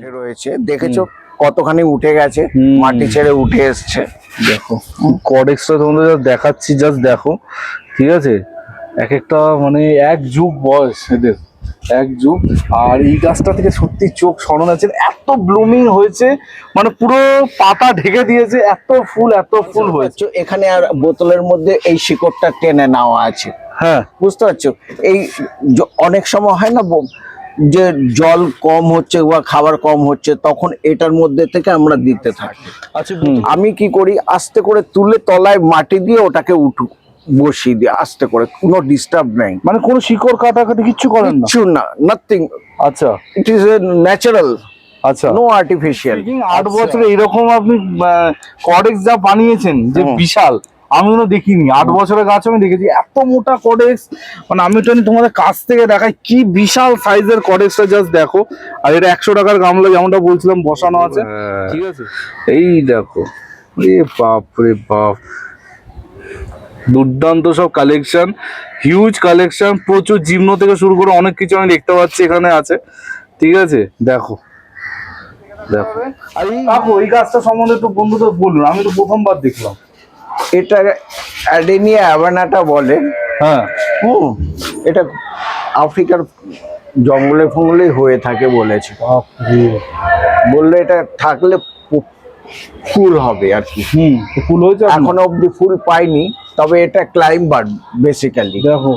উঠে রয়েছে। দেখেছ কতখানি উঠে গেছে মাটি ছেড়ে উঠে এসছে। দেখো কডেক্সটা তোমাদের just দেখাচ্ছি জাস্ট দেখো ঠিক আছে? এক একটা মানে এক যুগ বয়স এদের এক যুগ। আর এই গাছটা থেকে সত্যি চোখ সরণ আছে এত ব্লুমিং হয়েছে মানে পুরো পাতা ঢেকে দিয়েছে এত ফুল এত ফুল হয়েছে। এখানে আর বোতলের মধ্যে এই শিকড়টা টেনে নেওয়া আছে। হ্যাঁ। বুঝতে পারছ? এই অনেক সময় হয় না যে জল কম হচ্ছে বা খাবার কম হচ্ছে তখন এটার মধ্যে থেকে আমরা দিতে থাকি। আচ্ছা আমি কি করি? আস্তে করে তুলে তলায় মাটি দিয়ে ওটাকে উঠু বসিয়ে দিই আস্তে করে। কোনো ডিস্টার্ব নেই। মানে কোনো শিকড় কাটাকাটি কিচ্ছু করেন না? কিচ্ছু না নাথিং আচ্ছা। ইট ইজ এ ন্যাচারাল আচ্ছা। নো আর্টিফিশিয়াল আট বছরে এরকম আপনি কডেক্স যা বানিয়েছেন যে বিশাল আমি কোনো দেখিনি। আট বছরের গাছ আমি দেখেছি। এত মোটা কডেক্স মানে আমি তো তোমাদের কাছ থেকে দেখাই কি বিশাল সাইজের কডেক্সটা জাস্ট দেখো। আর এটা একশো টাকার গামলা যেমনটা বলছিলাম বসানো আছে। ঠিক আছে? এই দেখো। এ বাপ রে বাপ। দুর্দান্ত সব কালেকশন হিউজ কালেকশন প্রচুর জিম্ন থেকে শুরু করে অনেক কিছু আমি দেখতে পাচ্ছি এখানে আছে। ঠিক আছে? দেখো। দেখো। আর এই এই গাছটা সম্বন্ধে একটু বন্ধুদের বলুন। আমি তো প্রথমবার দেখলাম। এটা অ্যাডেনিয়া অ্যাভানাটা বলে। হ্যাঁ। হুম। এটা আফ্রিকার জঙ্গলে ফঙ্গলে হয়ে থাকে বলেছে। বললে এটা থাকলে ফুল হবে আর কি। হুম তো ফুল হয়েছে এখন অব্দি ফুল পাইনি তবে এটা ক্লাইম্বার বেসিক্যালি দেখো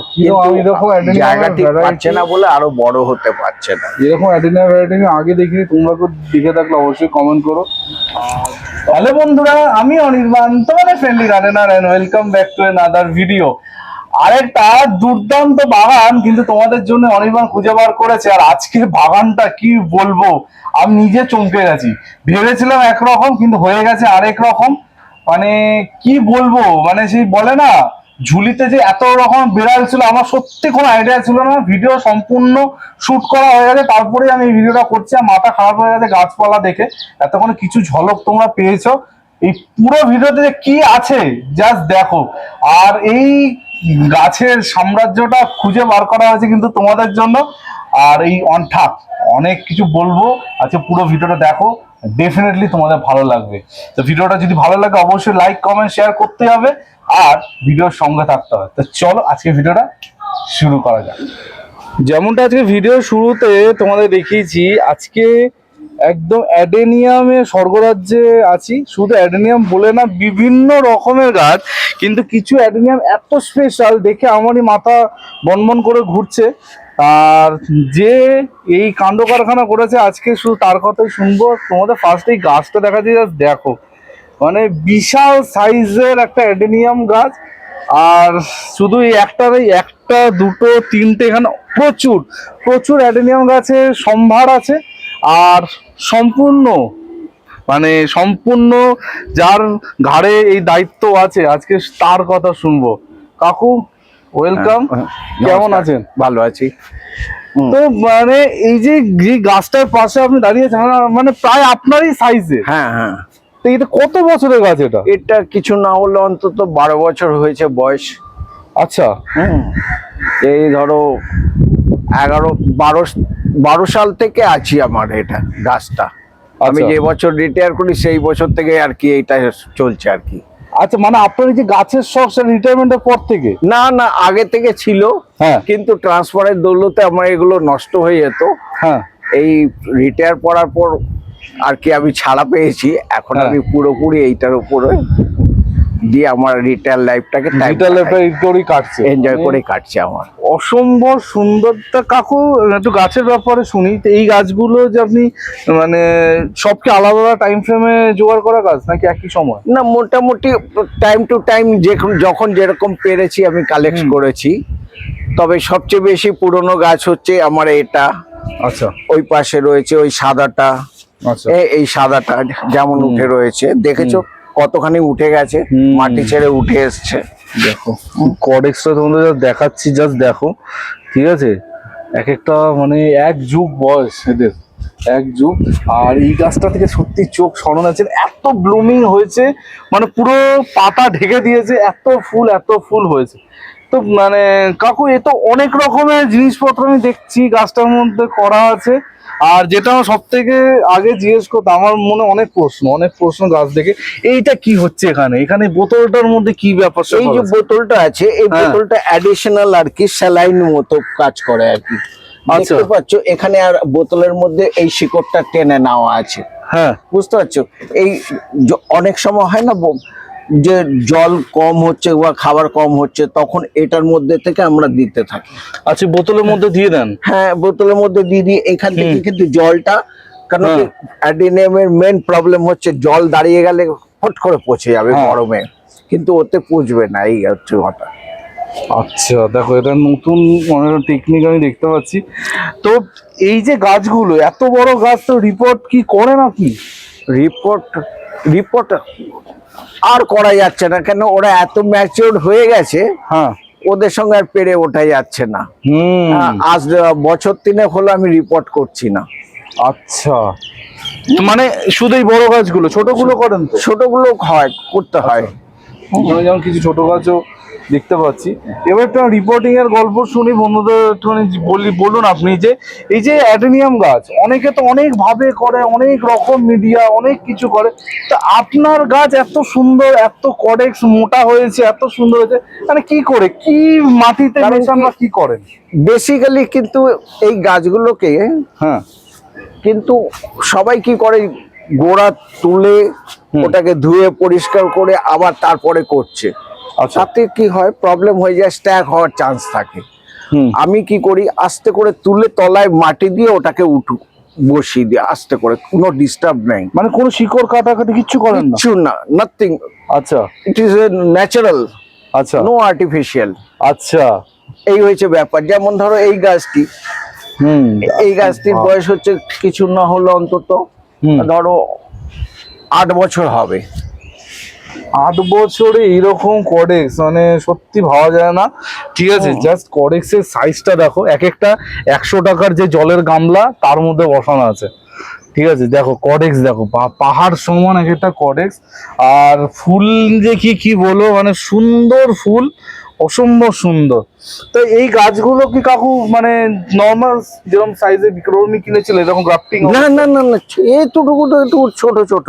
এরকম জায়গা পাচ্ছে না বলে আরও বড় হতে পারছে না। এরকম অ্যাডিনা ভ্যারাইটি আগে দেখিনি তোমরা কেউ দেখে থাকলে অবশ্যই কমেন্ট করো। হ্যালো বন্ধুরা আমি অনির্বাণ তোমাদের friendly gardener and welcome back to other video আরেকটা দুর্দান্ত বাগান কিন্তু তোমাদের জন্য অনির্বাণ খুঁজে বার করেছে। আর আজকের বাগানটা কি বলব? আমি নিজে চমকে গেছি। ভেবেছিলাম একরকম, কিন্তু হয়ে গেছে আরেক রকম মানে কি বলব? মানে সেই বলে না, ঝুলিতে যে এত রকম বিড়াল ছিল, আমার সত্যি কোনো আইডিয়া ছিল না। ভিডিও সম্পূর্ণ শুট করা হয়ে গেছে। তারপরে আমি এই ভিডিওটা করছি আর মাথা খারাপ হয়ে গেছে গাছপালা দেখে। এতক্ষণ কিছু ঝলক তোমরা পেয়েছ। এই পুরো ভিডিওতে কি আছে জাস্ট দেখো। আর এই গাছের সাম্রাজ্যটা খুঁজে বার করা হয়েছে কিন্তু তোমাদের জন্য। আর এই অনঠাক অনেক কিছু বলব। আজকে পুরো ভিডিওটা দেখো। ডেফিনেটলি তোমাদের ভালো লাগবে। তো ভিডিওটা যদি ভালো লাগে, অবশ্যই লাইক কমেন্ট শেয়ার করতে হবে। আর ভিডিওর সঙ্গে থাকতে হবে। তো চলো, আজকে ভিডিওটা শুরু করা যাক। যেমনটা আজকে ভিডিও শুরুতে তোমাদের দেখিয়েছি, আজকে একদম অ্যাডেনিয়ামে স্বর্গরাজ্যে আছি। শুধু অ্যাডেনিয়াম বলে না, বিভিন্ন রকমের গাছ, কিন্তু কিছু অ্যাডেনিয়াম এত স্পেশাল দেখে আমারই মাথা বনবন করে ঘুরছে। আর যে এই কাণ্ড কারখানা করেছে, আজকে শুধু তার কথাই শুনব। তোমাদের ফার্স্ট এই গাছটা দেখা যায় দেখো। মানে বিশাল সাইজের একটা অ্যাডেনিয়াম গাছ। আর শুধু এই একটার একটা, দুটো, তিনটে এখানে প্রচুর প্রচুর অ্যাডেনিয়াম গাছের সম্ভার আছে। আর সম্পূর্ণ মানে সম্পূর্ণ যার ঘাড়ে এই দায়িত্ব আছে আজকে তার কথা শুনব। কাকু ওয়েলকাম হ্যাঁ, কেমন আছেন? ভালো আছি। তো মানে এই যে গাছটার পাশে আপনি দাঁড়িয়েছেন মানে- মানে প্রায় আপনারই সাইজে হ্যাঁ হ্যাঁ। তো এটা কত বছরের গাছ এটা? এটা কিছু না হলে অন্তত বারো বছর হয়েছে বয়স। আচ্ছা। এই ধরো এগারো বারো বারো সাল থেকে আছি আমার এটা গাছটা। আমি আচ্ছা। যে বছর রিটায়ার করি সেই বছর থেকে আর কি এটা চলছে আর কি। আচ্ছা মানে আপনার যে গাছের শখ রিটায়ারমেন্টের পর থেকে? না না আগে থেকে ছিল। হ্যাঁ। কিন্তু ট্রান্সফারের দৌলতে আমার এগুলো নষ্ট হয়ে যেত। হ্যাঁ। এই রিটায়ার করার পর আর কি আমি ছাড়া পেয়েছি। এখন হ্যাঁ। আমি পুরোপুরি এইটার উপরে দিয়ে আমার রিটায়ার লাইফটাকে ডিজিটাল করেই কাটছে। এনজয় করে কাটছে আমার। অসম্ভব সুন্দরতা কাকু একটু গাছের ব্যাপারে শুনি। তো এই গাছগুলো যে আপনি মানে সবকে আলাদা আলাদা টাইম ফ্রেমে জোগাড় করা গাছ নাকি একই সময়? না মোটামুটি টাইম টু টাইম যখন যেরকম পেরেছি আমি কালেক্ট করেছি। তবে সবচেয়ে বেশি পুরনো গাছ হচ্ছে আমার এটা। আচ্ছা। ওই পাশে রয়েছে ওই সাদাটা। আচ্ছা। এই সাদাটা যেমন উঠে রয়েছে। দেখেছ? কতখানি উঠে গেছে মাটি ছেড়ে উঠে এসছে। দেখো কডেক্সটা তোমাদের just দেখাচ্ছি জাস্ট দেখো ঠিক আছে? এক একটা মানে এক যুগ বয়স এদের এক যুগ। আর এই গাছটা থেকে সত্যি চোখ সরণ আছে এত ব্লুমিং হয়েছে মানে পুরো পাতা ঢেকে দিয়েছে এত ফুল এত ফুল হয়েছে। তো মানে কাকু এ তো অনেক রকমের জিনিসপত্র আমি দেখছি গাছটার মধ্যে করা আছে। আর যেটা আমার সব থেকে আগে জিজ্ঞেস করতো আমার মনে অনেক প্রশ্ন অনেক প্রশ্ন গাছ দেখে এইটা কি হচ্ছে এখানে? এখানে বোতলটার মধ্যে কি ব্যাপার এই যে বোতলটা আছে এই হ্যাঁ। বোতলটা অ্যাডিশনাল আর কি স্যালাইন মতো কাজ করে আর কি। আচ্ছা। দেখতে পাচ্ছ এখানে আর বোতলের মধ্যে এই শিকড়টা টেনে নেওয়া আছে। হ্যাঁ। বুঝতে পারছ? এই অনেক সময় হয় না যে জল কম হচ্ছে বা খাবার কম হচ্ছে তখন এটার মধ্যে থেকে আমরা দিতে থাকি। আচ্ছা বোতলের মধ্যে দিয়ে দেন? হ্যাঁ বোতলের মধ্যে দিয়ে দিয়ে এখান থেকে কিন্তু জলটা কারণ হ্যাঁ। অ্যাডিনিয়ামের মেন প্রবলেম হচ্ছে জল দাঁড়িয়ে গেলে ফট করে পচে যাবে হ্যাঁ। গরমে কিন্তু ওতে পচবে না এই হচ্ছে কথা। আচ্ছা দেখো এটা নতুন টেকনিক আমি দেখতে পাচ্ছি। তো এই যে গাছগুলো এত বড় গাছ তো রিপোর্ট কি করে নাকি রিপোর্ট রিপোর্ট আর করা যাচ্ছে না কেন ওরা এত ম্যাচিওর হয়ে গেছে হ্যাঁ। ওদের সঙ্গে আর পেরে ওঠা যাচ্ছে না। হুম। আজ বছর তিনে হলো আমি রিপোর্ট করছি না। আচ্ছা। মানে শুধু এই বড় গাছগুলো ছোটগুলো করেন ছোটগুলো হয় করতে হয়। যেমন কিছু ছোট গাছও দেখতে পাচ্ছি। এবার একটা রিপোর্টিং এর গল্প শুনি বন্ধুদের একটুখানি বলি বলুন আপনি যে এই যে অ্যাডেনিয়াম গাছ অনেকে তো অনেক ভাবে করে অনেক রকম মিডিয়া অনেক কিছু করে। তা আপনার গাছ এত সুন্দর এত কডেক্স মোটা হয়েছে এত সুন্দর হয়েছে মানে কি করে কি মাটিতে মেশান কি- বা কি করেন? বেসিক্যালি কিন্তু এই গাছগুলোকে হ্যাঁ। কিন্তু সবাই কি করে গোড়া তুলে। ওটাকে ধুয়ে পরিষ্কার করে আবার তারপরে করছে। তাতে কি হয়? প্রবলেম হয়ে যায় স্ট্যাক হওয়ার চান্স থাকে। আমি কি করি? আস্তে করে তুলে তলায় মাটি দিয়ে ওটাকে উঠু বসিয়ে দিই আস্তে করে। কোনো ডিস্টার্ব নেই। মানে কোনো শিকড় কাটাকাটি কিচ্ছু করেন না? কিচ্ছু না নাথিং আচ্ছা। ইট ইজ এ ন্যাচারাল আচ্ছা। নো আর্টিফিশিয়াল আচ্ছা। এই হয়েছে ব্যাপার। যেমন ধরো এই গাছটি। হুম। এই গাছটির বয়স হচ্ছে কিছু না হলো অন্তত ধরো আট বছর হবে। আট বছরে এইরকম কডেক্স মানে সত্যি ভাবা যায় না। ঠিক আছে জাস্ট কডেক্সের সাইজটা দেখো এক একটা একশো টাকার যে জলের গামলা তার মধ্যে বসানো আছে। ঠিক আছে দেখো কডেক্স দেখো পাহাড় সমান এক একটা কডেক্স আর ফুল যে কি কি বলো মানে সুন্দর ফুল। অসম্ভব সুন্দর। তো এই গাছগুলো কি কাকু মানে নর্মাল যেরকম সাইজে বিক্রমী কিনেছিল এরকম গ্রাফটিং না না না না এতটুকু তো একটু ছোট ছোট।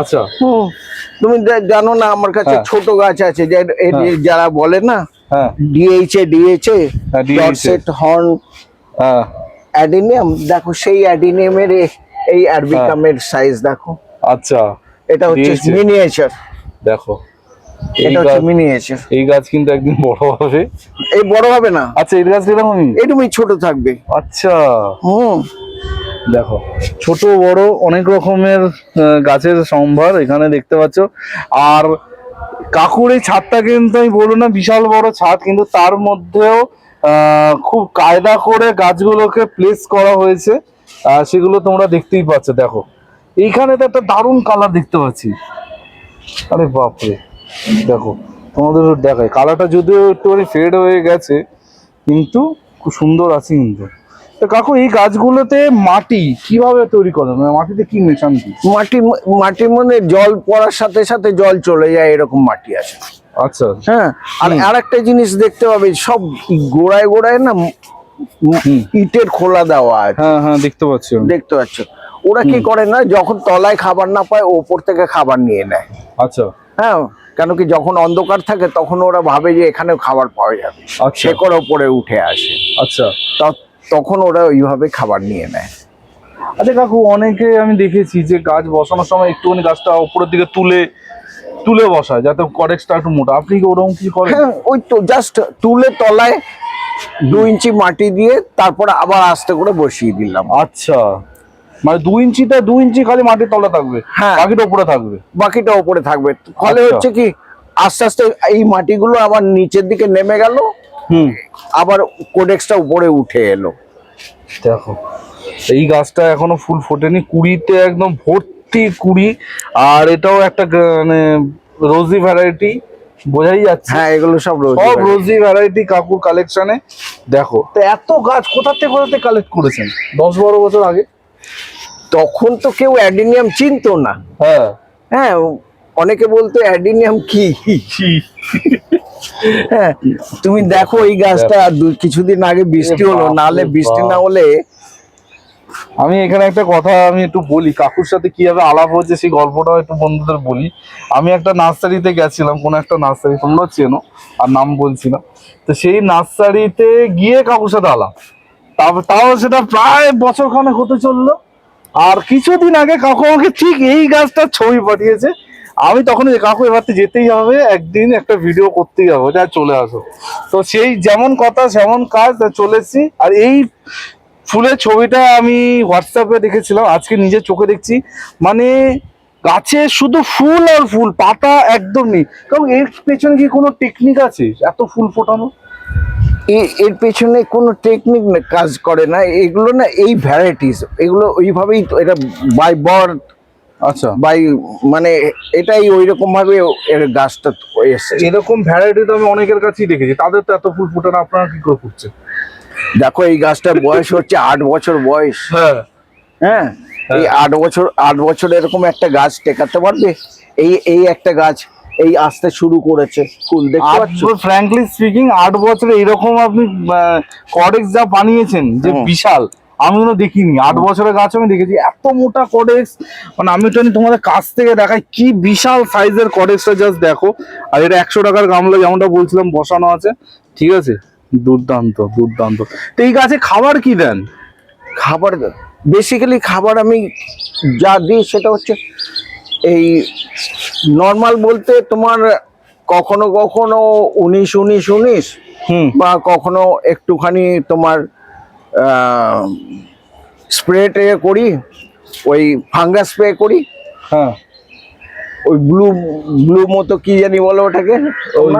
আচ্ছা। হুম। তুমি জানো না আমার কাছে হ্যাঁ। ছোট গাছ আছে যে হ্যাঁ। যারা বলে না হ্যাঁ। ডিএইচএ ডিএইচএ ডটসেট হর্ন অ্যাডিনিয়াম দেখো সেই অ্যাডিনিয়ামের এই অ্যারবিকামের সাইজ দেখো। আচ্ছা। এটা হচ্ছে মিনিয়েচার দেখো। এটা হচ্ছে মিনিয়েচার এই গাছ কিন্তু একদিন বড় হবে। এই বড় হবে না? আচ্ছা এই গাছ এরকমই এটুকুই ছোট থাকবে। আচ্ছা। হুম। দেখো ছোট বড় অনেক রকমের গাছের সম্ভার এখানে দেখতে পাচ্ছ। আর কাকুর এই ছাদটা কিন্তু আমি বলব না বিশাল বড় ছাদ কিন্তু তার মধ্যেও খুব কায়দা করে গাছগুলোকে প্লেস করা হয়েছে। সেগুলো তোমরা দেখতেই পাচ্ছ দেখো। এইখানে তো একটা দারুণ কালার দেখতে পাচ্ছি। আরে বাপরে। দেখো তোমাদের দেখায় কালারটা যদিও একটুখানি ফেড হয়ে গেছে কিন্তু খুব সুন্দর আছে কিন্তু। তো কাকু এই গাছগুলোতে মাটি কীভাবে তৈরি করেন মানে মাটিতে কি মেশান মাটি মাটির মধ্যে জল পড়ার সাথে সাথে জল চলে যায় এরকম মাটি আছে। আচ্ছা। হ্যাঁ আর। আরেকটা জিনিস দেখতে পাবে সব গোড়ায় গোড়ায় না। ইটের খোলা দেওয়া আছে। হ্যাঁ হ্যাঁ দেখতে পাচ্ছি দেখতে পাচ্ছ। ওরা কি করে না যখন তলায় খাবার না পায় ওপর থেকে খাবার নিয়ে নেয়। আচ্ছা। হ্যাঁ কেন কি যখন অন্ধকার থাকে তখন ওরা ভাবে যে এখানে খাবার পাওয়া যাবে। আচ্ছা। শেকড় ওপরে উঠে আসে। আচ্ছা। তখন ওরা ওইভাবে খাবার নিয়ে নেয়। আচ্ছা কাকু অনেকে আমি দেখেছি যে গাছ বসানোর সময় একটুখানি গাছটা উপরের দিকে তুলে তুলে বসায় যাতে করেক্সটা একটু মোটা। আপনি কি ওরকম কি করেন? হ্যাঁ ওই তো জাস্ট তুলে তলায় দু ইঞ্চি মাটি দিয়ে তারপরে আবার আস্তে করে বসিয়ে দিলাম। আচ্ছা। মানে দু ইঞ্চিটা দু ইঞ্চি খালি মাটির তলা থাকবে। হ্যাঁ। বাকিটা উপরে থাকবে। বাকিটা ওপরে থাকবে। ফলে আচ্ছা। হচ্ছে কি আস্তে আস্তে এই মাটিগুলো আবার নিচের দিকে নেমে গেল হুম। আবার কোডেক্সটা উপরে উঠে এলো। দেখো এই গাছটা এখনও ফুল ফোটেনি কুড়িতে একদম ভর্তি কুড়ি আর এটাও একটা মানে রোজি ভ্যারাইটি বোঝাই যাচ্ছে। হ্যাঁ এগুলো সব রোজ সব রোজি ভ্যারাইটি কাকুর কালেকশনে দেখো তো এত গাছ কোথা থেকে কোথা থেকে কালেক্ট করেছেন? দশ বারো বছর আগে। তখন তো কেউ অ্যাডিনিয়াম চিনতো না। হ্যাঁ। হ্যাঁ অনেকে বলতো অ্যাডিনিয়াম কি? হ্যাঁ তুমি দেখো এই গাছটা কিছুদিন আগে বৃষ্টি হলো রে বৃষ্টি না হলে আমি এখানে একটা কথা আমি একটু বলি কাকুর সাথে কীভাবে আলাপ হয়েছে সেই গল্পটাও একটু বন্ধুদের বলি। আমি একটা নার্সারিতে গেছিলাম কোনো একটা নার্সারি তোমরা চেনো আর নাম বলছি না। তো সেই নার্সারিতে গিয়ে কাকুর সাথে আলাপ। তারপর তাও সেটা প্রায় বছর খানেক হতে চলল। আর কিছুদিন আগে কাকু আমাকে ঠিক এই গাছটার ছবি পাঠিয়েছে। আমি তখন কাকু এবার তো যেতেই হবে, একদিন একটা ভিডিও করতেই হবে যা চলে আসো। তো সেই যেমন কথা, সেমন কাজ তা চলেছি আর এই ফুলের ছবিটা আমি হোয়াটসঅ্যাপে দেখেছিলাম, আজকে নিজের চোখে দেখছি। মানে গাছে শুধু ফুল আর ফুল, পাতা একদম নেই। কারণ এর পেছনে কি কোনো টেকনিক আছে? এত ফুল ফোটানো? এর পেছনে কোনো টেকনিক কাজ করে না। এগুলো না এই ভ্যারাইটিস এগুলো ওইভাবেই তো এটা বাই বার্থ আচ্ছা। বাই মানে এটাই ওই রকম ভাবে এর গাছটা এসছে এরকম ভ্যারাইটি তো আমি অনেকের কাছেই দেখেছি তাদের তো এত ফুল ফোটানো আপনারা কি করে ফুটছে দেখো এই গাছটার বয়স হচ্ছে আট বছর বয়স। হ্যাঁ। হ্যাঁ এই আট বছর আট বছর এরকম একটা গাছ টেকাতে পারবে? এই এই একটা গাছ এই আসতে শুরু করেছে। ফুল দেখতে পাচ্ছ? ফ্র্যাঙ্কলি স্পিকিং আট বছরে এরকম আপনি কডেক্স যা বানিয়েছেন যে বিশাল আমি কোনো দেখিনি। আট বছরের গাছ আমি দেখেছি। এত মোটা কডেক্স মানে আমি তো তোমাদের কাছ থেকে দেখাই কি বিশাল সাইজের কডেক্সটা জাস্ট দেখো। আর এটা একশো টাকার গামলা যেমনটা বলছিলাম বসানো আছে। ঠিক আছে? দুর্দান্ত দুর্দান্ত। তো এই গাছে খাবার কি দেন? খাবার বেসিক্যালি খাবার আমি যা দিই সেটা হচ্ছে এই নর্মাল বলতে তোমার কখনো কখনো উনিশ উনিশ উনিশ হুম। বা কখনো একটুখানি তোমার স্প্রে টে করি ওই ফাঙ্গাস স্প্রে করি। হ্যাঁ। ওই ব্লু ব্লু মতো কি জানি বলো ওটাকে? ওই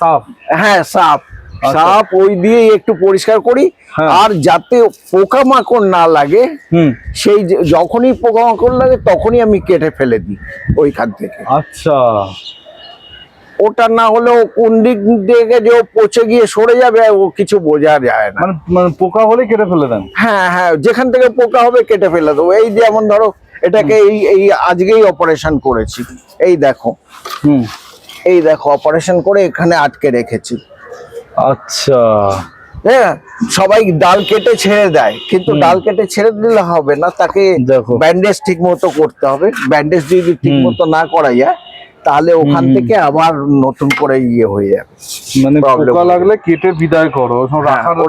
সাফ হ্যাঁ সাপ। সাপ ওই দিয়ে একটু পরিষ্কার করি। হ্যাঁ। আর যাতে পোকামাকড় না লাগে হুম। সেই যখনই পোকামাকড় লাগে তখনই আমি কেটে ফেলে দিই ওইখান থেকে। আচ্ছা। ওটা না হলেও কোন দিক থেকে যে পচে গিয়ে সরে যাবে ও কিছু বোঝা যায় না। মানে মানে পোকা হলে কেটে ফেলে দেন? হ্যাঁ হ্যাঁ যেখান থেকে পোকা হবে কেটে ফেলে দেবো। এই যেমন ধরো এটাকে এই এই আজকেই অপারেশন করেছি। এই দেখো। হুম। এই দেখো অপারেশন করে এখানে আটকে রেখেছি। আচ্ছা। হ্যাঁ সবাই ডাল কেটে ছেড়ে দেয় কিন্তু ডাল কেটে ছেড়ে দিলে হবে না তাকে দেখো। ব্যান্ডেজ ঠিক মতো করতে হবে ব্যান্ডেজ যদি ঠিক মতো না করা যায় তাহলে ওখান থেকে আবার নতুন করে ইয়ে হয়ে যাবে। মানে পোকা লাগলে কেটে বিদায় করো।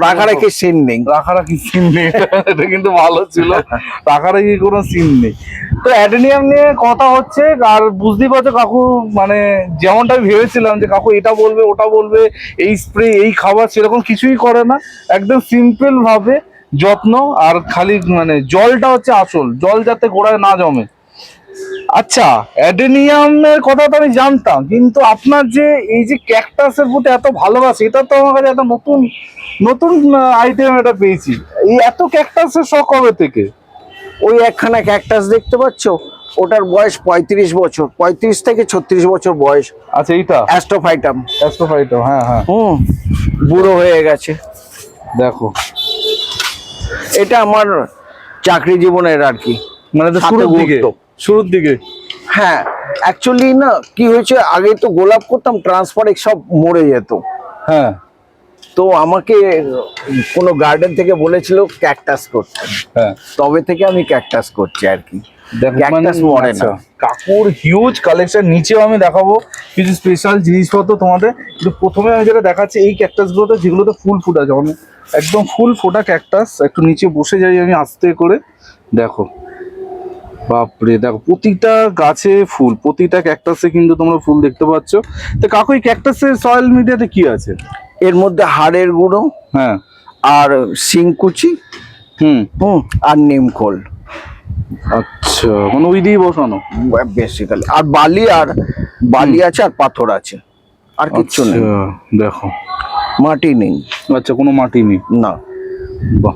রাখা রেখে সিন নেই রাখা রাখি সিন নেই। এটা কিন্তু ভালো ছিল। রাখা রাখি কোনো সিন নেই। তো অ্যাডেনিয়াম নিয়ে কথা হচ্ছে আর বুঝতেই পারছ কাকু মানে যেমনটা আমি ভেবেছিলাম যে কাকু এটা বলবে ওটা বলবে এই স্প্রে এই খাবার সেরকম কিছুই করে না। একদম সিম্পল ভাবে যত্ন আর খালি মানে জলটা হচ্ছে আসল। জল যাতে গোড়ায় না জমে। আচ্ছা অ্যাডেনিয়ামের কথা তো আমি জানতাম কিন্তু আপনার যে এই যে ক্যাকটাসের প্রতি এত ভালোবাসা এটা তো আমার কাছে একটা নতুন নতুন আইটেম এটা পেয়েছি। এই এত ক্যাকটাসের শখ কবে থেকে? ওই একখানা ক্যাকটাস দেখতে পাচ্ছ? ওটার বয়স পঁয়ত্রিশ বছর পঁয়ত্রিশ থেকে ছত্রিশ বছর বয়স। আচ্ছা এইটা? অ্যাস্ট্রোফাইটাম অ্যাস্ট্রোফাইটো হ্যাঁ হ্যাঁ। হুম বুড়ো হয়ে গেছে। দেখো। এটা আমার চাকরি জীবনের আর কি। মানে শুরুর দিকে। শুরুর দিকে? হ্যাঁ অ্যাকচুয়ালি না কি হয়েছে আগে তো গোলাপ করতাম ট্রান্সফার সব মরে যেত। হ্যাঁ। তো আমাকে কোনো গার্ডেন থেকে বলেছিল ক্যাকটাস করতে। হ্যাঁ। তবে থেকে আমি ক্যাকটাস করছি আর কি। মানে আচ্ছা। কাকুর হিউজ কালেকশন নিচেও আমি দেখাবো। কিছু স্পেশাল জিনিসপত্র তোমাদের। কিন্তু প্রথমে আমি যেটা দেখাচ্ছি এই ক্যাকটাস গুলোতে যেগুলোতে ফুল ফুটা যেমন একদম ফুল ফোটা ক্যাকটাস একটু নিচে বসে যাই আমি আস্তে করে। দেখো। বাপরে দেখো প্রতিটা গাছে ফুল প্রতিটা ক্যাকটাসে কিন্তু তোমরা ফুল দেখতে পাচ্ছ। তো কাকু এই ক্যাকটাসের সয়েল মিডিয়াতে কি আছে? এর মধ্যে হাড়ের গুঁড়ো হ্যাঁ। আর শিংকুচি হুম। হুম আর নিমখোল আচ্ছা মানে ওই দিয়ে বসানো? বেসিক্যালি আর বালি আর বালি আছে আর পাথর আছে। আর কিচ্ছু নেই। আচ্ছা, দেখো। মাটি নেই। আচ্ছা কোনো মাটি নেই? না। বাহ।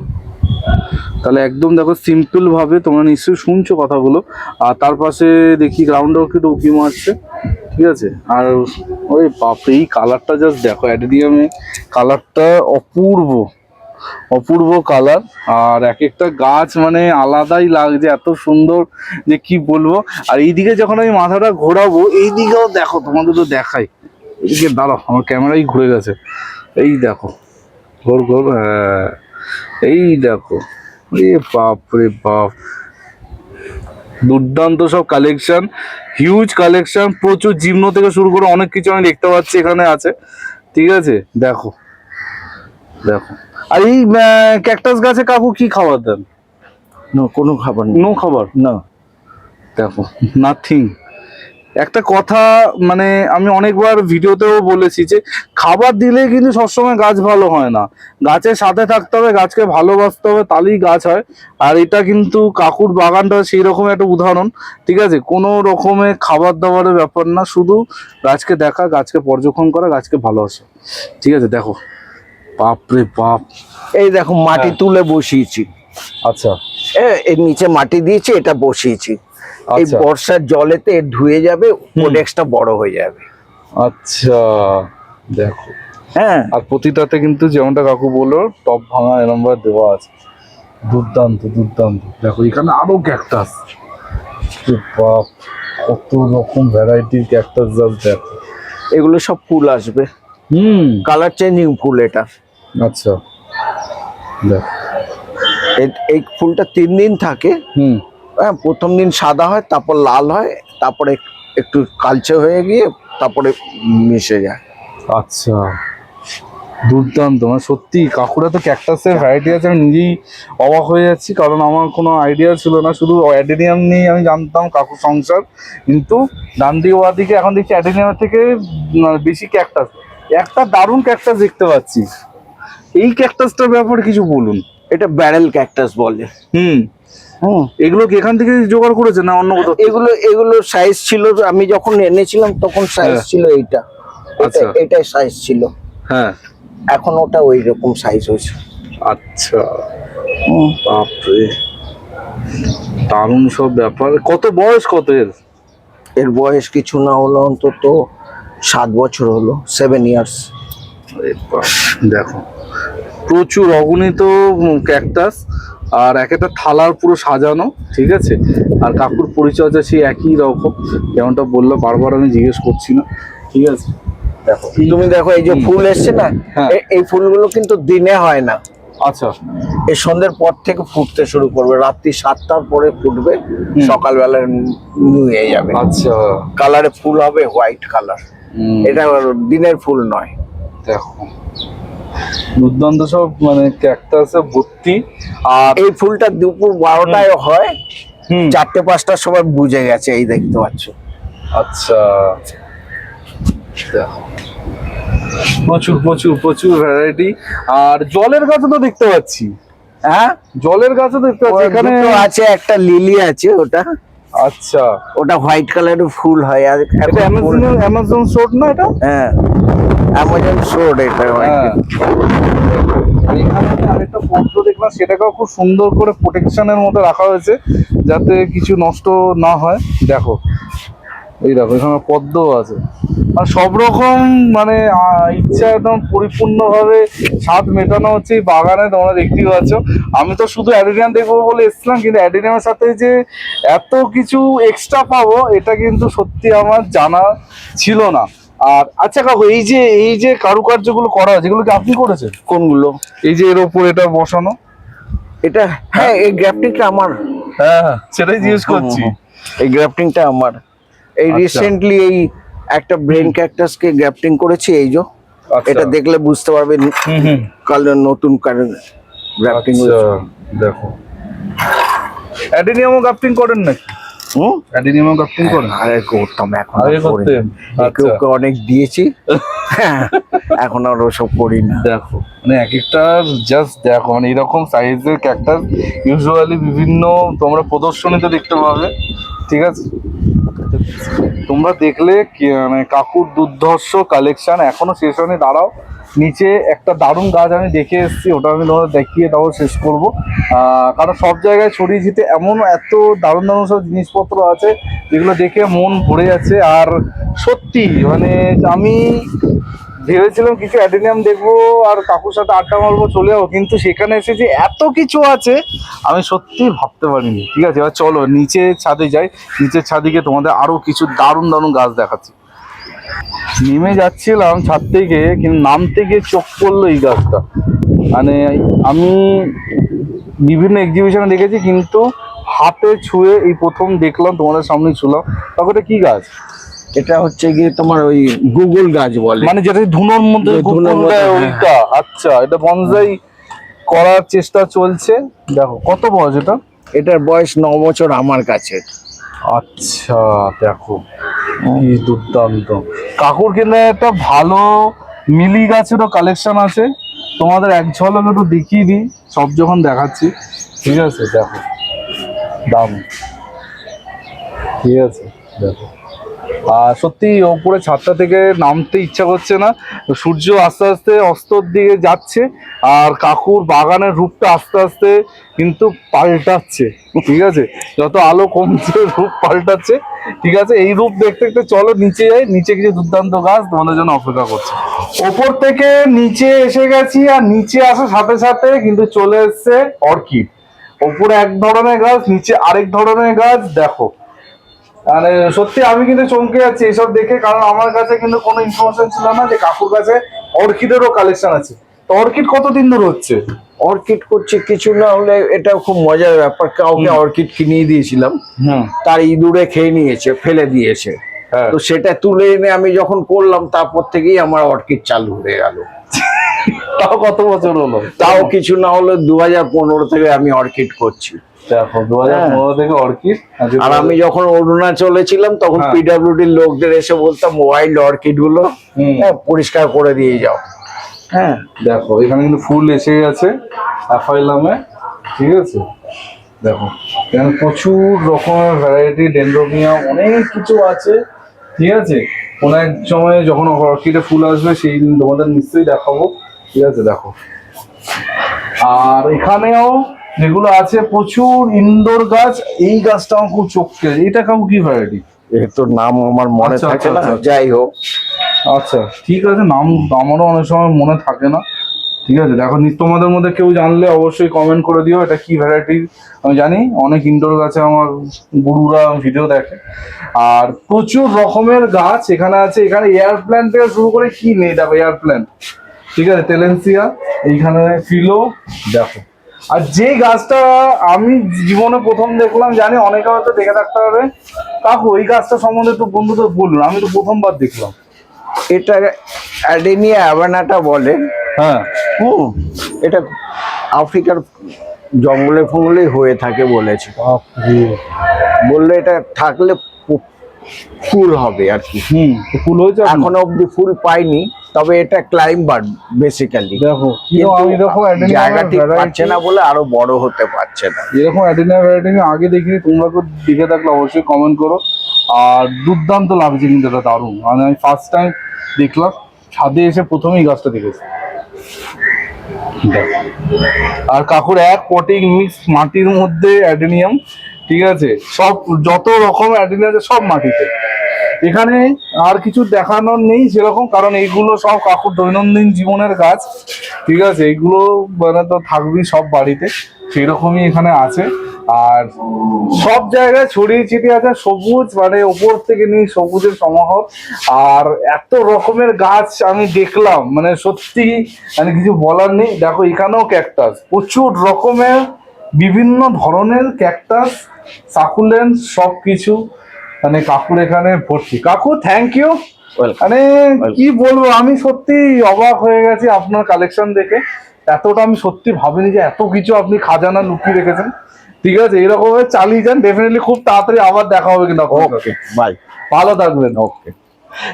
তাহলে একদম দেখো সিম্পল ভাবে তোমরা নিশ্চয়ই শুনছো কথাগুলো। আর তার পাশে দেখি গ্রাউন্ড অর্কিড উকি মারছে, ঠিক আছে? আর ওই বাপরে এই কালারটা জাস্ট দেখো অ্যাডেনিয়ামে কালারটা অপূর্ব অপূর্ব কালার আর এক একটা গাছ মানে আলাদাই লাগছে, এত সুন্দর যে কি বলব। আর এইদিকে যখন আমি মাথাটা ঘোরাবো, এইদিকেও দেখো, তোমাদের তো দেখাই। এইদিকে দাঁড়াও, আমার ক্যামেরাই ঘুরে গেছে। এই দেখো, ঘোর ঘোর হ্যাঁ এই দেখো এ বাপ রে বাপ। দুর্দান্ত সব কালেকশন হিউজ কালেকশন প্রচুর জিম্ন থেকে শুরু করে অনেক কিছু আমি দেখতে পাচ্ছি এখানে আছে। ঠিক আছে? দেখো দেখো। আর এই ক্যাকটাস গাছে কাকু কি খাবার দেন? না কোনো খাবার নো খাবার? না। দেখো নাথিং একটা কথা মানে আমি অনেকবার ভিডিওতেও বলেছি যে খাবার দিলে কিন্তু সবসময় গাছ ভালো হয় না। গাছের সাথে থাকতে হবে গাছকে ভালোবাসতে হবে তাহলেই গাছ হয়। আর এটা কিন্তু কাকুর বাগানটা সেই রকম একটা উদাহরণ ঠিক আছে? কোনো রকমের খাবার দাবারের ব্যাপার না শুধু গাছকে দেখা গাছকে পর্যবেক্ষণ করা গাছকে ভালোবাসা। ঠিক আছে দেখো। বাপ রে বাপ। এই দেখো মাটি হ্যাঁ। তুলে বসিয়েছি। আচ্ছা। এ, এর নিচে মাটি দিয়েছি এটা বসিয়েছি। এই আচ্ছা। বর্ষার জলেতে ধুয়ে যাবে ওডেক্সটা বড় হয়ে যাবে। আচ্ছা দেখো। হ্যাঁ। আর প্রতিটাতে কিন্তু যেমনটা কাকু বলল টপ ভাঙা নাম্বার দেওয়া আছে। দুর্দান্ত দুর্দান্ত। দেখো এখানে আরও ক্যাকটাস বাপ কত রকম ভ্যারাইটির ক্যাকটাস গাছ দেখো। এগুলো সব ফুল আসবে। হুম। কালার চেঞ্জিং ফুল এটা। আচ্ছা। দেখো। এই ফুলটা তিন দিন থাকে। হুম। হ্যাঁ প্রথম দিন সাদা হয় তারপর লাল হয় তারপরে একটু কালচে হয়ে গিয়ে তারপরে মিশে যায়। আচ্ছা। দুর্দান্ত মানে সত্যি কাকুরা তো ক্যাকটাসের ভ্যারাইটি আছে আমি নিজেই অবাক হয়ে যাচ্ছি কারণ আমার কোনো আইডিয়া ছিল না শুধু অ্যাডেনিয়াম নিয়ে আমি জানতাম কাকু সংসার কিন্তু ডান দিকে ওয়া দিকে এখন দেখছি অ্যাডেনিয়ামের থেকে বেশি ক্যাকটাস একটা দারুণ ক্যাকটাস দেখতে পাচ্ছি। এই ক্যাকটাসটার ব্যাপারে কিছু বলুন। এটা ব্যারেল ক্যাকটাস বলে। হুম। এগুলো কি এখান থেকে জোগাড় করেছে না অন্য কোথাও এগুলো এগুলো সাইজ ছিল আমি যখন এনেছিলাম তখন সাইজ হ্যাঁ। ছিল এইটা। আচ্ছা। এটাই সাইজ ছিল। হ্যাঁ। এখন ওটা ওই রকম সাইজ হয়েছে। আচ্ছা। বাপরে। দারুণ সব ব্যাপার। কত বয়স কত এর? এর বয়স কিছু না হলো অন্তত সাত বছর হলো সেভেন ইয়ার্স দেখো। প্রচুর অগণিত ক্যাকটাস আর এক একটা থালার পুরো সাজানো ঠিক আছে? আর কাকুর পরিচর্যা সেই একই রকম। যেমনটা বলল বারবার আমি জিজ্ঞেস করছি না ঠিক আছে? দেখো তুমি দেখো এই যে ফুল এসছে না হ্যাঁ। এই ফুলগুলো কিন্তু দিনে হয় না। আচ্ছা। এই সন্ধ্যের পর থেকে ফুটতে শুরু করবে রাত্রি সাতটার পরে ফুটবে সকালবেলা নুয়ে যাবে। আচ্ছা। কালারে ফুল হবে হোয়াইট কালার। এটা দিনের ফুল নয়। দেখো। দুর্দান্ত সব মানে ক্যাকটাসে ভর্তি। আর এই ফুলটা দুপুর বারোটায় হয় চারটে পাঁচটার সময় বুঝে গেছে এই দেখতে পাচ্ছ। আচ্ছা। প্রচুর প্রচুর প্রচুর ভ্যারাইটি আর জলের গাছও তো দেখতে পাচ্ছি। হ্যাঁ? জলের গাছও দেখতে পাচ্ছি। এখানে আছে একটা লিলি আছে ওটা। আচ্ছা। ওটা হোয়াইট কালারের ফুল হয় আর এটা অ্যামাজন অ্যামাজন শোট না এটা? হ্যাঁ। অ্যামাজন সোড এটা হ্যাঁ। আরেকটা পদ্ম দেখলাম, সেটাকেও খুব সুন্দর করে প্রোটেকশনের মধ্যে রাখা হয়েছে, যাতে কিছু নষ্ট না হয়। দেখো, এই দেখো, এখানে পদ্মও আছে। আর সব রকম মানে ইচ্ছা একদম পরিপূর্ণভাবে স্বাদ মেটানো হচ্ছে এই বাগানে, তোমরা দেখতেই পাচ্ছ। আমি তো শুধু অ্যাডেনিয়াম দেখব বলে এসছিলাম, কিন্তু অ্যাডেনিয়ামের সাথে যে এত কিছু এক্সট্রা পাবো, এটা কিন্তু সত্যি আমার জানা ছিল না। আর আচ্ছা কাকু এই যে এই যে কারুকার্যগুলো করা আছে এগুলো কি আপনি করেছেন? কোনগুলো? এই যে এর ওপর এটা বসানো। এটা হ্যাঁ এই গ্রাফটিংটা আমার। হ্যাঁ সেটাই জিজ্ঞেস করছি। এই গ্রাফটিংটা আমার। এই আচ্ছা। রিসেন্টলি এই একটা ব্রেন ক্যাকটাসকে গ্রাফটিং করেছি এই যে। আচ্ছা। এটা দেখলে বুঝতে পারবেন কাল নতুন কারণ গ্রাফটিং আচ্ছা দেখো। অ্যাডিনিয়ামও গ্রাফটিং করেন নাকি? হুম অ্যাডিনিয়ামও গ্রাফটিং করেন আগে করতাম এখন আর আগে করতেন আচ্ছা। ওকে অনেক দিয়েছি। হ্যাঁ, এখন আর ওসব করি না। দেখো মানে এক একটা জাস্ট দেখো মানে এরকম সাইজের ক্যাকটাস ইউজুয়ালি বিভিন্ন তোমরা প্রদর্শনীতে দেখতে পাবে ঠিক আছে? তোমরা দেখলে মানে কাকুর দুর্ধর্ষ কালেকশন এখনও শেষ হয়নি দাঁড়াও। নিচে একটা দারুণ গাছ আমি দেখে এসেছি, ওটা আমি তোমাদের দেখিয়ে তাও শেষ করব। কারণ সব জায়গায় ছড়িয়ে ছিটে এমন এত দারুণ দারুণ সব জিনিসপত্র আছে, যেগুলো দেখে মন ভরে যাচ্ছে। আর সত্যি মানে আমি ভেবেছিলাম কিছু অ্যাডেনিয়াম দেখব আর কাকুর সাথে আড্ডা মারবো, চলে যাব, কিন্তু সেখানে এসে যে এত কিছু আছে, আমি সত্যি ভাবতে পারিনি। ঠিক আছে, এবার চলো নিচে ছাদে যাই। নিচের ছাদিকে তোমাদের আরও কিছু দারুণ দারুণ গাছ দেখাচ্ছি। নেমে যাচ্ছিলাম ছাদ থেকে কিন্তু নামতে গিয়ে চোখ পড়ল এই গাছটা। মানে আমি বিভিন্ন এক্সিবিশনে দেখেছি কিন্তু হাতে ছুঁয়ে এই প্রথম দেখলাম তোমাদের সামনে ছুলাম। তখন এটা কি গাছ? এটা হচ্ছে গিয়ে তোমার ওই গুগল গাছ বলে। মানে যেটা ধুনোর মধ্যে দেয় হ্যাঁ। ওইটা আচ্ছা এটা বনসাই করার চেষ্টা চলছে। দেখো কত বয়স এটা? এটার বয়স ন বছর আমার কাছে। আচ্ছা দেখো কি দুর্দান্ত। কাকুর কিনে একটা ভালো মিলি গাছেরও কালেকশন আছে। তোমাদের এক ঝলক একটু দেখিয়ে দিই সব যখন দেখাচ্ছি। ঠিক আছে দেখো দাম। ঠিক আছে দেখো। আর সত্যি ওপরে ছাদটা থেকে নামতে ইচ্ছা করছে না। সূর্য আস্তে আস্তে অস্তর দিকে যাচ্ছে আর কাকুর বাগানের রূপটা আস্তে আস্তে কিন্তু পাল্টাচ্ছে, ঠিক আছে? যত আলো কমছে, রূপ পাল্টাচ্ছে, ঠিক আছে? এই রূপ দেখতে দেখতে চলো, নিচে যাই, নিচে কিছু দুর্দান্ত গাছ তোমাদের জন্য অপেক্ষা করছে। ওপর থেকে নিচে এসে গেছি আর নিচে আসার সাথে সাথে কিন্তু চলে এসছে অর্কিড। ওপরে এক ধরনের গাছ, নিচে আরেক ধরনের গাছ, দেখো। মানে সত্যি আমি কিন্তু চমকে যাচ্ছি এসব দেখে কারণ আমার কাছে কিন্তু কোনো ইনফরমেশন ছিল না যে কাকুর কাছে অর্কিডেরও কালেকশন আছে। তো অর্কিড কতদিন ধরে হচ্ছে? অর্কিড করছে কিছু না হলে এটা খুব মজার ব্যাপার। কাউকে অর্কিড কিনিয়ে দিয়েছিলাম হুম। তার ইঁদুরে খেয়ে নিয়েছে ফেলে দিয়েছে। হ্যাঁ। তো সেটা তুলে এনে আমি যখন করলাম তারপর থেকেই আমার অর্কিড চালু হয়ে গেল। তাও কত বছর হলো? তাও কিছু না হলে দু হাজার পনেরো থেকে আমি অর্কিড করছি। দেখো দু হাজার পনেরো থেকে অর্কিড আর আমি যখন অরুণাচলে ছিলাম তখন হ্যাঁ। পিডাব্লিউডির লোকদের এসে বলতাম ওয়াইল্ড অর্কিডগুলো হ্যাঁ, পরিষ্কার করে দিয়ে যাও। হ্যাঁ। দেখো এখানে কিন্তু ফুল এসে গেছে অ্যাফাইলামে ঠিক আছে? দেখো এখানে প্রচুর রকমের ভ্যারাইটি ডেন্ড্রোমিয়াম অনেক কিছু আছে ঠিক আছে? কোনো এক সময় যখন অর্কিডে ফুল আসবে সেই দিন তোমাদের নিশ্চয়ই দেখাবো ঠিক আছে? দেখো। আর এখানেও যেগুলো আছে প্রচুর ইনডোর গাছ এই গাছটা আমার খুব চোখ কেড়ে এটা কাউ কি ভ্যারাইটি এ তো নাম আমার মনে আচ্ছা, থাকে আচ্ছা, না। আচ্ছা। যাই হোক। আচ্ছা ঠিক আছে নাম আমারও অনেক সময় মনে থাকে না। ঠিক আছে দেখো তোমাদের মধ্যে কেউ জানলে অবশ্যই কমেন্ট করে দিও এটা কি ভ্যারাইটির আমি জানি অনেক ইনডোর গাছে আমার গুরুরা ভিডিও দেখে। আর প্রচুর রকমের গাছ এখানে আছে। এখানে এয়ার প্ল্যান্ট থেকে শুরু করে কি নেই দেখো এয়ার প্ল্যান্ট ঠিক আছে টেলেন্সিয়া এইখানে ফিলো দেখো। আর যে গাছটা আমি জীবনে প্রথম দেখলাম জানি অনেকে হয়তো দেখে থাকতে হবে কাকু এই গাছটা সম্বন্ধে একটু বন্ধুদের বলুন আমি তো প্রথমবার দেখলাম। এটা অ্যাডেনিয়া অ্যাভানাটা বলে। হ্যাঁ। হুম এটা আফ্রিকার জঙ্গলে ফঙ্গলে হয়ে থাকে বলেছে। বললে এটা থাকলে ফুল হবে আর কি। হুম ফুল হয়েছে এখন অব্দি ফুল পাইনি তবে এটা ক্লাইম্বার বেসিক্যালি দেখো কিন্তু আমি এরকম জায়গা পাচ্ছে না বলে আরও বড় হতে পারছে না। এরকম অ্যাডিনা ভ্যারাইটি আগে দেখিনি তোমরা কেউ দেখে থাকলে অবশ্যই কমেন্ট করো। আর দুর্দান্ত লাগছে কিন্তু এটা দারুণ। মানে আমি ফার্স্ট টাইম দেখলাম ছাদে এসে প্রথমেই গাছটা দেখেছি। আর কাকুর এক পটিং মিক্স মাটির মধ্যে অ্যাডেনিয়াম ঠিক আছে? সব, যত রকম অ্যাডেনিয়াম আছে সব মাটিতে। এখানে আর কিছু দেখানোর নেই সেরকম, কারণ এইগুলো সব কাকুর দৈনন্দিন জীবনের গাছ ঠিক আছে? এইগুলো মানে তো থাকবেই সব বাড়িতে সেই রকমই এখানে আছে। আর সব জায়গায় ছড়িয়ে ছিটিয়ে আছে সবুজ মানে ওপর থেকে নিয়ে সবুজের সমাহার। আর এত রকমের গাছ আমি দেখলাম মানে সত্যি মানে কিছু বলার নেই। দেখো, এখানেও ক্যাকটাস প্রচুর রকমের বিভিন্ন ধরনের ক্যাকটাস সাকুলেন্ট সব কিছু মানে কাকুর এখানে ভর্তি। কাকু থ্যাংক ইউ. মানে কি বলব আমি সত্যি অবাক হয়ে গেছি আপনার কালেকশন দেখে। এতটা আমি সত্যি ভাবিনি যে এত কিছু আপনি খাজানা লুকিয়ে রেখেছেন। ঠিক আছে এরকমভাবে চালিয়ে যান ডেফিনেটলি খুব তাড়াতাড়ি আবার দেখা হবে কিন্তু আপনার ওকে বাই ভালো থাকবেন। ওকে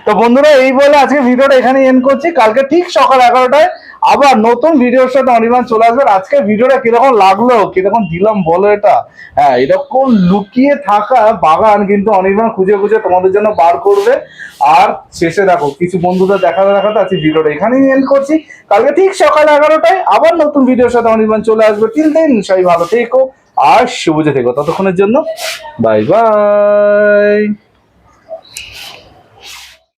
তো বন্ধুরা, এই বলে আজকে ভিডিওটা এখানে এন্ড করছি। কালকে ঠিক সকাল এগারোটায় আবার নতুন ভিডিওর সাথে অনির্বাণ চলে আসবেন আজকে ভিডিওটা কীরকম লাগল, কীরকম দিলাম বলো এটা? হ্যাঁ এরকম লুকিয়ে থাকা বাগান কিন্তু অনির্বাণ খুঁজে খুঁজে তোমাদের জন্য বার করবে। আর শেষে দেখো, কিছু বন্ধুদের দেখাতে দেখাতে আজকে ভিডিওটা এখানেই এন্ড করছি। কালকে ঠিক সকাল এগারোটায় আবার নতুন ভিডিওর সাথে অনির্বাণ চলে আসবে। তিন দিন সবাই ভালো থেকো আর সবুজে থেকো। ততক্ষণের জন্য বাই বাই